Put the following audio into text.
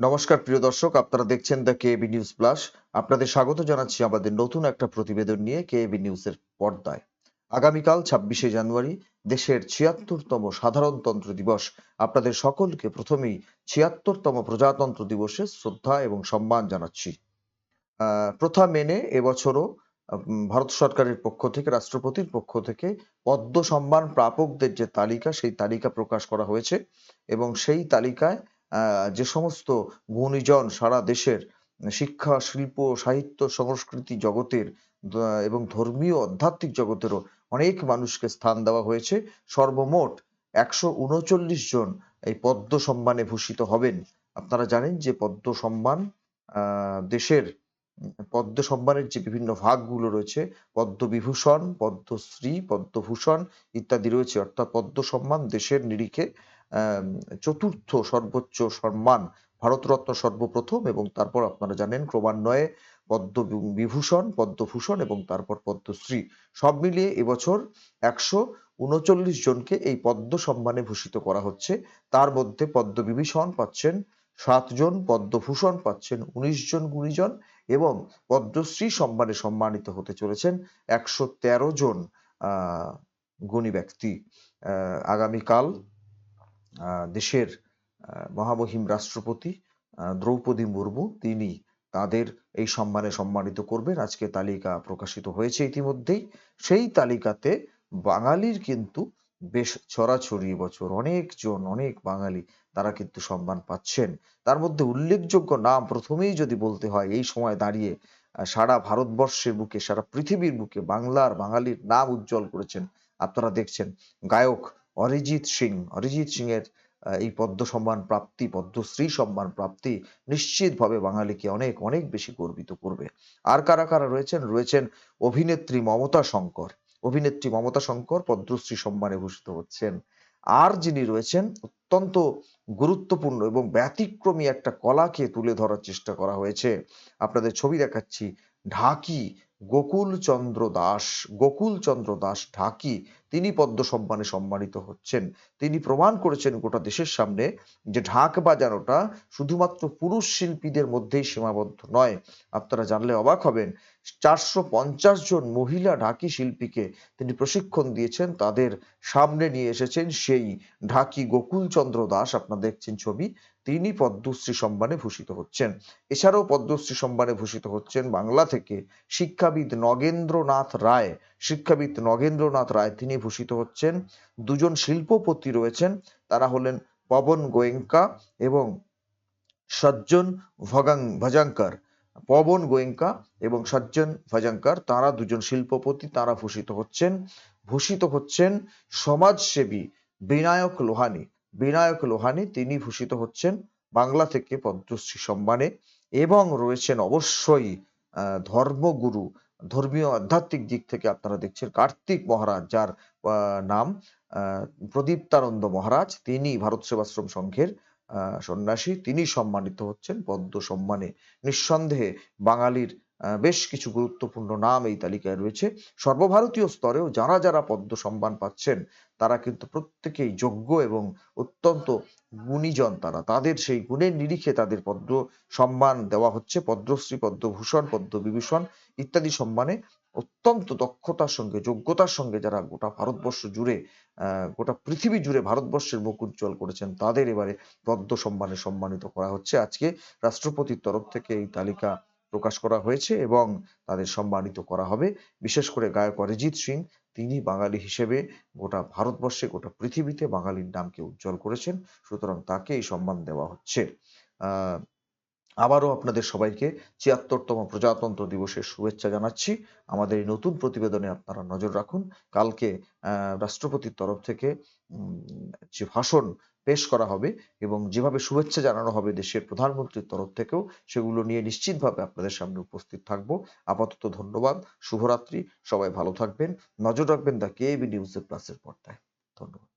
নমস্কার, প্রিয় দর্শক। আপনারা দেখছেন দ্য কেবি নিউজ প্লাস আপনাদের স্বাগত জানাচ্ছি আমাদের নতুন একটা প্রতিবেদন নিয়ে কেবি নিউজের পর্দায়। আগামীকাল ছাব্বিশে জানুয়ারি, দেশের ছিয়াত্তরতম সাধারণতন্ত্র দিবস। আপনাদের সকলকে প্রথমেই ছিয়াত্তরতম প্রজাতন্ত্র দিবসে শ্রদ্ধা এবং সম্মান জানাচ্ছি। প্রথা মেনে এবছরও ভারত সরকারের পক্ষ থেকে, রাষ্ট্রপতির পক্ষ থেকে পদ্ম সম্মান প্রাপকদের যে তালিকা, সেই তালিকা প্রকাশ করা হয়েছে। এবং সেই তালিকায় যে সমস্ত গুণীজন সারা দেশের শিক্ষা, শিল্প, সাহিত্য, সংস্কৃতি জগতের এবং ধর্মীয়, আধ্যাত্মিক জগতেরও অনেক মানুষকে স্থান দেওয়া হয়েছে। সর্বমোট একশো উনচল্লিশ জন এই পদ্ম সম্মানে ভূষিত হবেন। আপনারা জানেন যে পদ্ম সম্মান দেশের পদ্ম সম্মানের যে বিভিন্ন ভাগগুলো রয়েছে, পদ্মবিভূষণ, পদ্মশ্রী, পদ্মভূষণ ইত্যাদি রয়েছে। অর্থাৎ পদ্ম সম্মান দেশের নিরিখে চতুর্থ সর্বোচ্চ সম্মান ভারতরত্ন সর্বপ্রথম এবং তারপর আপনারা জানেন ক্রমান্বয়ে পদ্ম বিভূষণ, পদ্মভূষণ এবং তারপর পদ্মশ্রী। সব মিলিয়ে এবছর একশো উনচল্লিশ জনকে এই পদ্ম সম্মানে ভূষিত করা হচ্ছে। তার মধ্যে পদ্মবিভূষণ পাচ্ছেন সাতজন পদ্মভূষণ পাচ্ছেন উনিশ জন গুণীজন এবং পদ্মশ্রী সম্মানে সম্মানিত হতে চলেছেন একশো তেরো জন, আহ, গুণী ব্যক্তি। আগামীকাল দেশের মহামহিম রাষ্ট্রপতি দ্রৌপদী মুর্মু তিনি তাদের এই সম্মানে সম্মানিত করবেন। আজকে তালিকা প্রকাশিত হয়েছে ইতিমধ্যেই। সেই তালিকাতে বাঙালির কিন্তু বেশ ছড়াছড়ি বছর অনেকজন অনেক বাঙালি তারা কিন্তু সম্মান পাচ্ছেন। তার মধ্যে উল্লেখযোগ্য নাম প্রথমেই যদি বলতে হয়, এই সময় দাঁড়িয়ে সারা ভারতবর্ষের বুকে, সারা পৃথিবীর বুকে বাংলার বাঙালির নাম উজ্জ্বল করেছেন। আপনারা দেখছেন, গায়ক অরিজিৎ সিং অরিজিৎ সিং এর এই পদ্ম সম্মান প্রাপ্তি পদ্মশ্রী সম্মান প্রাপ্তি নিশ্চিতভাবে বাঙালিকে অনেক অনেক বেশি গর্বিত করবে। আর কারা কারা রয়েছেন? রয়েছেন অভিনেত্রী মমতা শঙ্কর। অভিনেত্রী মমতা শঙ্কর পদ্মশ্রী সম্মানে ভূষিত হচ্ছেন। আর যিনি রয়েছেন, অত্যন্ত গুরুত্বপূর্ণ এবং ব্যতিক্রমী একটা কলাকে তুলে ধরার চেষ্টা করা হয়েছে। আপনাদের ছবি দেখাচ্ছি, ঢাকি গোকুল চন্দ্র দাস, গোকুল চন্দ্র দাস ঢাকি, তিনি পদ্ম সম্মানে সম্মানিত হচ্ছেন। তিনি প্রমাণ করেছেন গোটা দেশের সামনে যে ঢাক বাজানোটা শুধুমাত্র পুরুষ শিল্পীদের মধ্যেই সীমাবদ্ধ নয়। আপনারা জানলে অবাক হবেন, চারশো পঞ্চাশ জন মহিলা ঢাকি শিল্পীকে তিনি প্রশিক্ষণ দিয়েছেন, তাদের সামনে নিয়ে এসেছেন সেই ঢাকি গোকুল চন্দ্র দাস। আপনারা দেখছেন ছবি তিনি পদ্মশ্রী সম্মানে ভূষিত হচ্ছেন। এছাড়াও পদ্মশ্রী সম্মানে ভূষিত হচ্ছেন বাংলা থেকে শিক্ষাবিদ নগেন্দ্রনাথ রায়। শিক্ষাবিদ নগেন্দ্রনাথ রায় তিনি ভূষিত হচ্ছেন। দুজন শিল্পপতি রয়েছেন, তারা হলেন পবন গোয়েঙ্কা এবং সজ্জন ভগাং, ভজাঙ্কর। পবন গোয়েঙ্কা এবং সজ্জন ভজাঙ্কর, তারা দুজন শিল্পপতি, তারা ভূষিত হচ্ছেন। ভূষিত হচ্ছেন সমাজসেবী বিনায়ক লোহানি। বিনায়ক লোহানি, তিনি ভূষিত হচ্ছেন বাংলা থেকে পদ্মশ্রী সম্মানে এবং রয়েছেন অবশ্যই ধর্মগুরু, ধর্মীয় আধ্যাত্মিক দিক থেকে আপনারা দেখছেন কার্তিক মহারাজ, যার নাম প্রদীপ্তানন্দ মহারাজ। তিনি ভারত সেবাশ্রম সংঘের সন্ন্যাসী। তিনি সম্মানিত হচ্ছেন পদ্ম সম্মানে। নিঃসন্দেহে বাঙালির বেশ কিছু গুরুত্বপূর্ণ নাম এই তালিকায় রয়েছে। সর্বভারতীয় স্তরেও যারা যারা পদ্ম সম্মান পাচ্ছেন, তারা কিন্তু প্রত্যেকেই যোগ্য এবং অত্যন্ত গুণীজন তারা। তাদের সেই গুণের নিরিখে তাদের পদ্ম সম্মান দেওয়া হচ্ছে। পদ্মশ্রী, পদ্মভূষণ, পদ্মবিভূষণ ইত্যাদি সম্মানে অত্যন্ত দক্ষতার সঙ্গে, যোগ্যতার সঙ্গে যারা গোটা ভারতবর্ষ জুড়ে গোটা পৃথিবী জুড়ে ভারতবর্ষের মুখ উজ্জ্বল করেছেন, তাদের এবারে পদ্ম সম্মানে সম্মানিত করা হচ্ছে। আজকে রাষ্ট্রপতির তরফ থেকে এই তালিকা প্রকাশ করা হয়েছে এবং তাদের সম্মানিত করা হবে। বিশেষ করে গায়ক অরিজিৎ সিং, তিনি বাঙালি হিসেবে গোটা ভারতবর্ষে, গোটা পৃথিবীতে বাঙালির নামকে উজ্জ্বল করেছেন, সুতরাং তাকে এই সম্মান দেওয়া হচ্ছে। আবারও আপনাদের সবাইকে ছিয়াত্তরতম প্রজাতন্ত্র দিবসের শুভেচ্ছা জানাচ্ছি। আমাদের এই নতুন প্রতিবেদনে আপনারা নজর রাখুন। কালকে রাষ্ট্রপতির তরফ থেকে যে ভাষণ পেশ করা হবে এবং যেভাবে শুভেচ্ছা জানানো হবে দেশের প্রধানমন্ত্রীর তরফ থেকেও সেগুলো নিয়ে নিশ্চিতভাবে আপনাদের সামনে উপস্থিত থাকব। আপাতত ধন্যবাদ, শুভরাত্রি, সবাই ভালো থাকবেন, নজর রাখবেন দ্য কেবি নিউজ প্লাসের পর্দায়। ধন্যবাদ।